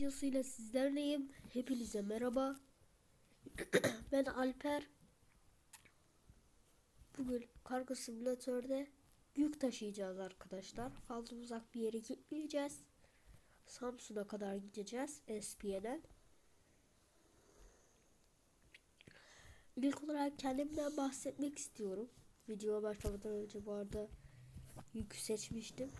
videosuyla sizlerleyim. Hepinize merhaba. ben Alper. Bugün kargo simülatörde yük taşıyacağız arkadaşlar. Fazla uzak bir yere gitmeyeceğiz. Samsun'a kadar gideceğiz SP'den. İlk olarak kendimden bahsetmek istiyorum. Videoya başlamadan önce bu arada yükü seçmiştim.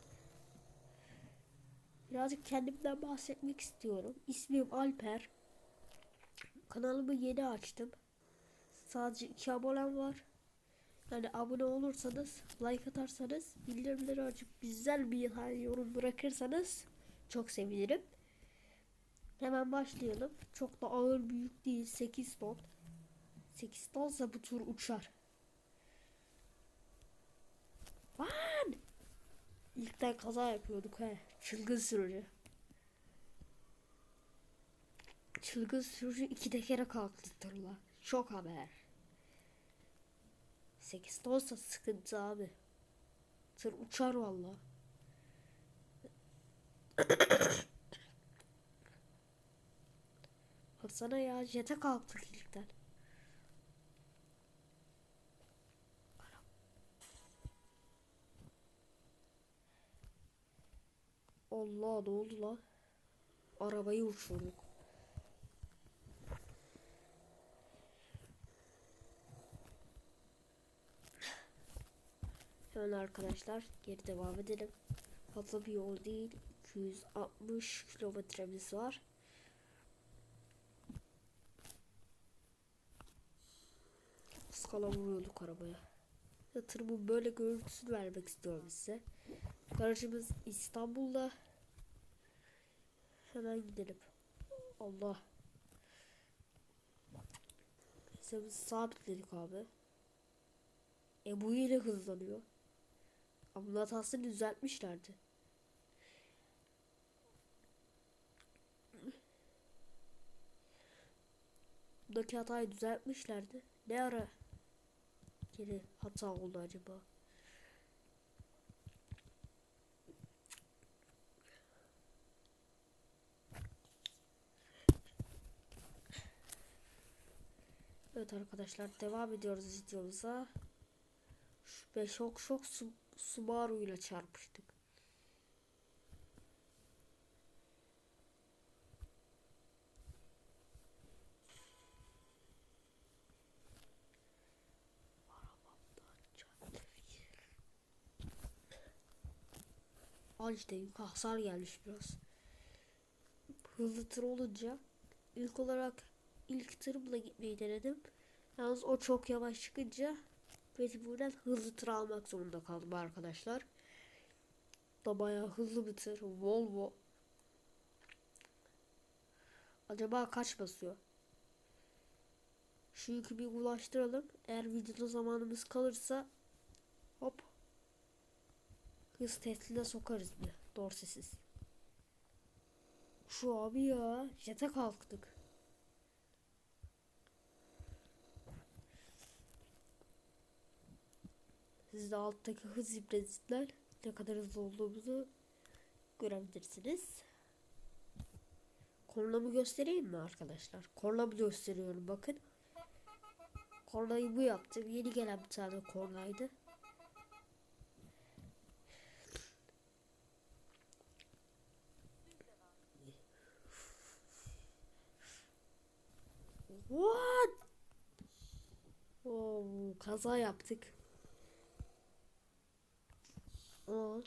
Birazcık kendimden bahsetmek istiyorum. İsmim Alper. Kanalımı yeni açtım. Sadece iki abonem var. Yani abone olursanız, like atarsanız, bildirimleri açıp güzel bir hani yorum bırakırsanız çok sevinirim. Hemen başlayalım. Çok da ağır bir yük değil. 8 ton. 8 tonsa bu tur uçar. Lan! İlkten kaza yapıyorduk he. Çılgın sürücü. Çılgın sürücü iki tekere kalktı tırla. Şok haber. 8 tonsa sıkıntı abi. Tır uçar valla. Baksana ya jete kalktık ilkten. Allah ne oldu lan? Arabayı uçurduk. Hemen arkadaşlar geri devam edelim. Fazla bir yol değil. 260 kilometremiz var. Skala vuruyorduk arabaya. Yatırımın böyle görüntüsünü vermek istiyorum size. Garajımız İstanbul'da. Hemen gidelim. Allah. Biz sabitledik abi. E bu yine hızlanıyor. Ama bunun hatasını düzeltmişlerdi. Buradaki hatayı düzeltmişlerdi. Ne ara geri hata oldu acaba? Evet arkadaşlar devam ediyoruz videomuza. Ve şok şok su Subaru ile çarpıştık. Al işte hasar gelmiş biraz. Hızlı tır olunca ilk olarak ilk tırımla gitmeyi denedim. Yalnız o çok yavaş çıkınca mecburen hızlı tır almak zorunda kaldım arkadaşlar. Da bayağı hızlı bir tır. Volvo. Acaba kaç basıyor? Şu yükü bir ulaştıralım. Eğer videoda zamanımız kalırsa hop hız testine sokarız bir dorsesiz. Şu abi ya jete kalktık. Siz de alttaki hız ibretler ne kadar hızlı olduğumuzu görebilirsiniz. Kornamı göstereyim mi arkadaşlar? Kornamı gösteriyorum bakın. Kornayı bu yaptım. Yeni gelen bir tane kornaydı. What? Oh, kaza yaptık. O.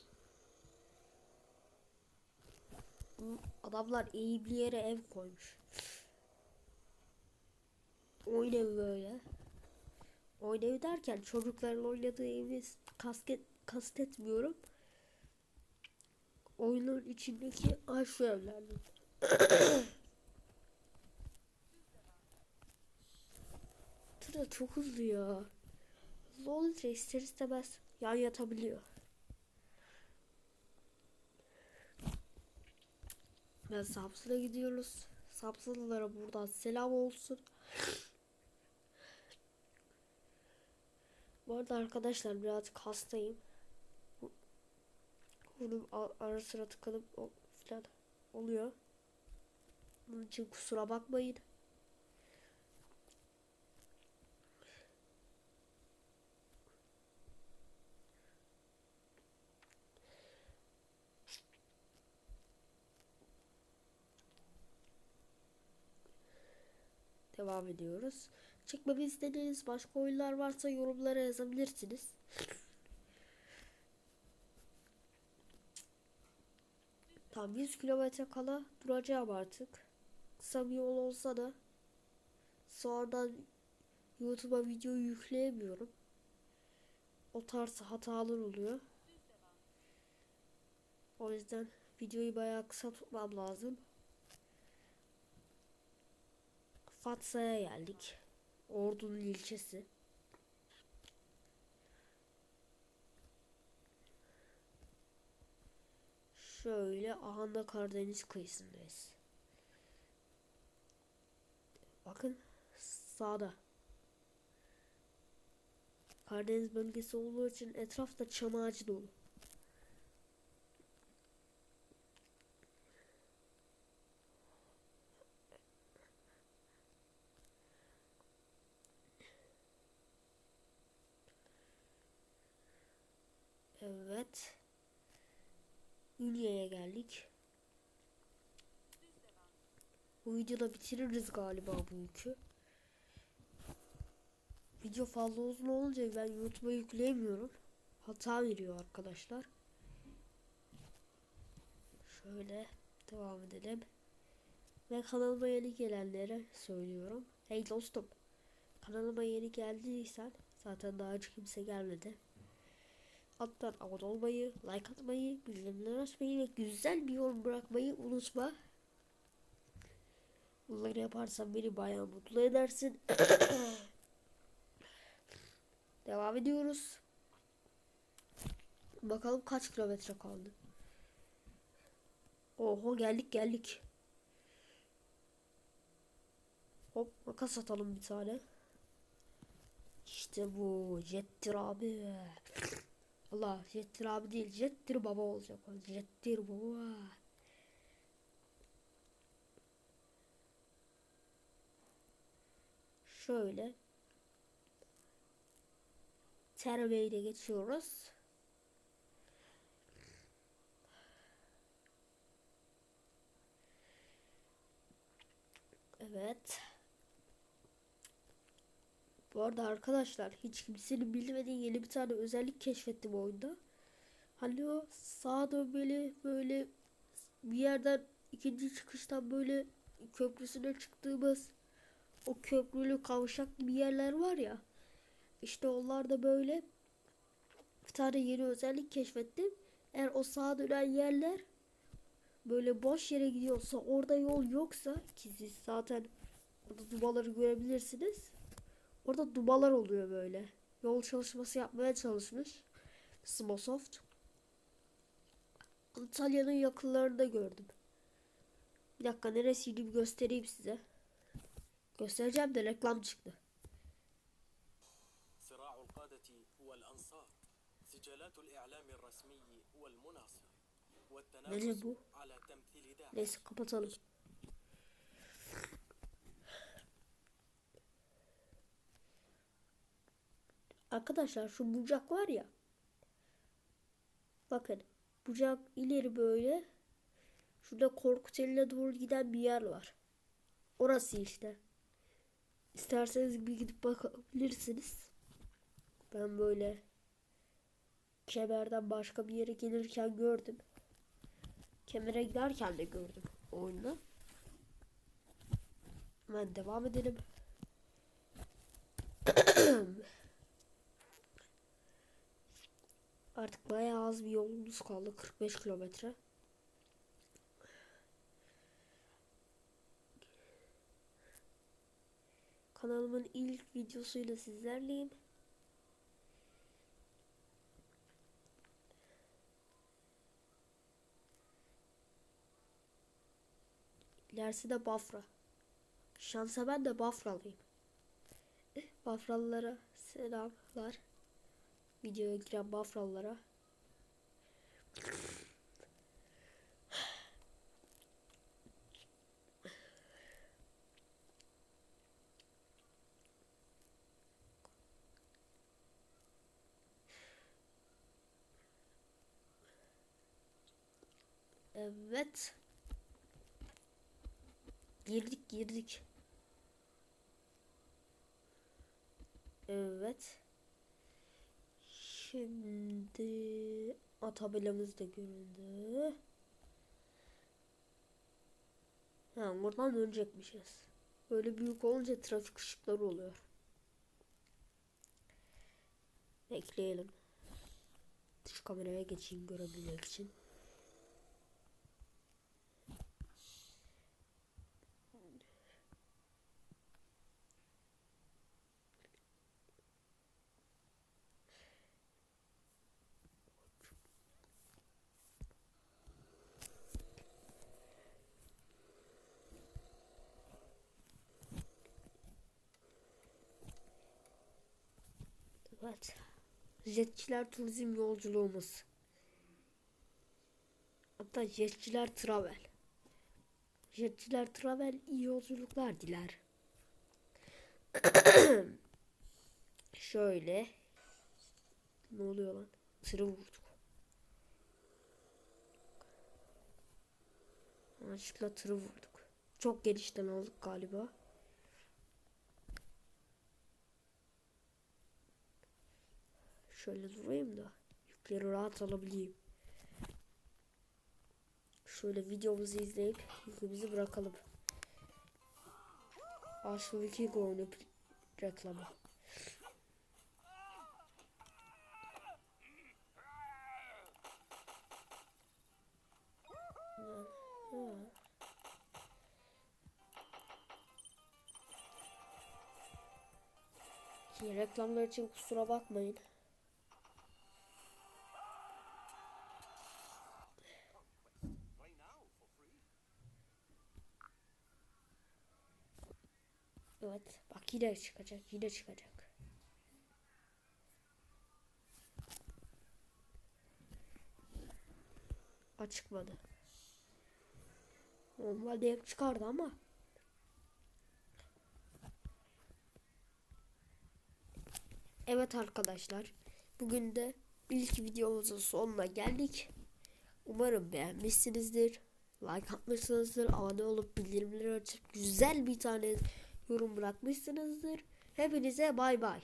Adamlar eğimli yere ev koymuş. Oyun evi böyle. Oyun derken çocukların oynadığı evi kastet, kastetmiyorum. Oyunun içindeki aşağı evlerden. Tır çok hızlı ya. Hızlı olunca ister istemez yan yatabiliyor. Ben Samsun'a gidiyoruz. Samsunlulara buradan selam olsun. Bu arada arkadaşlar birazcık hastayım. Burnum ara sıra tıkanıp falan oluyor. Bunun için kusura bakmayın. Devam ediyoruz. Çekmemi istediğiniz başka oyunlar varsa yorumlara yazabilirsiniz. Tam 100 kilometre kala duracağım artık. Kısa bir yol olsa da sonradan YouTube'a video yükleyemiyorum. O tarz hatalar oluyor. O yüzden videoyu bayağı kısa tutmam lazım. Fatsa'ya geldik. Ordu'nun ilçesi. Şöyle Ahanda Karadeniz kıyısındayız. Bakın sağda. Karadeniz bölgesi olduğu için etrafta çam ağacı dolu. Evet. Ünye'ye geldik. Bu videoda bitiririz galiba bu yükü. Video fazla uzun olunca ben YouTube'a yükleyemiyorum. Hata veriyor arkadaşlar. Şöyle devam edelim. Ve kanalıma yeni gelenlere söylüyorum. Hey dostum. Kanalıma yeni geldiysen zaten daha önce kimse gelmedi. Alttan abone olmayı, like atmayı, bildirimleri açmayı ve güzel bir yorum bırakmayı unutma. Bunları yaparsan beni bayağı mutlu edersin. Devam ediyoruz. Bakalım kaç kilometre kaldı. Oho geldik geldik. Hop makas atalım bir tane. İşte bu jettir abi. Allah jettir abi değil jettir baba olacak. Jettir baba. Şöyle. Terveyi de geçiyoruz. Evet. Bu arada arkadaşlar hiç kimsenin bilmediği yeni bir tane özellik keşfettim oyunda. Hani o sağa dönmeli böyle bir yerden ikinci çıkıştan böyle köprüsüne çıktığımız o köprülü kavşak gibi yerler var ya. İşte onlar da böyle bir tane yeni özellik keşfettim. Eğer o sağa dönen yerler böyle boş yere gidiyorsa orada yol yoksa ki siz zaten orada dubaları görebilirsiniz. Orada dubalar oluyor böyle. Yol çalışması yapmaya çalışmış. Smosoft. Antalya'nın yakınlarında gördüm. Bir dakika neresiydi bir göstereyim size. Göstereceğim de reklam çıktı. Nece bu? Neyse kapatalım. Arkadaşlar şu bucak var ya. Bakın bucak ileri böyle. Şurada Korkuteli'ne doğru giden bir yer var. Orası işte. İsterseniz bir gidip bakabilirsiniz. Ben böyle kemerden başka bir yere gelirken gördüm. Kemere giderken de gördüm oyunu. Hemen devam edelim. Artık bayağı az bir yolumuz kaldı. 45 kilometre. Kanalımın ilk videosuyla sizlerleyim. İlerisi de Bafra. Şansa ben de Bafralıyım. Bafralılara selamlar videoya giren Bafralılara. Evet. Girdik girdik. Evet. Şimdi tabelamız da göründü. Ha, buradan dönecekmişiz. Böyle büyük olunca trafik ışıkları oluyor. Bekleyelim. Şu kameraya geçeyim görebilmek için. Evet. Jetçiler turizm yolculuğumuz. Hatta Jetçiler Travel. Jetçiler Travel iyi yolculuklar diler. Şöyle. Ne oluyor lan? Tırı vurduk. Yanlışlıkla tırı vurduk. Çok genişten aldık galiba. Şöyle durayım da yükleri rahat alabileyim. Şöyle videomuzu izleyip yükümüzü bırakalım. Aşkı Viking oyunu reklamı. Reklamlar için kusura bakmayın. Yine çıkacak. Yine çıkacak. Aa, çıkmadı. Normalde hep çıkardı ama. Evet arkadaşlar. Bugün de ilk videomuzun sonuna geldik. Umarım beğenmişsinizdir. Like atmışsınızdır. Abone olup bildirimleri açıp güzel bir tane yorum bırakmışsınızdır. Hepinize bay bay.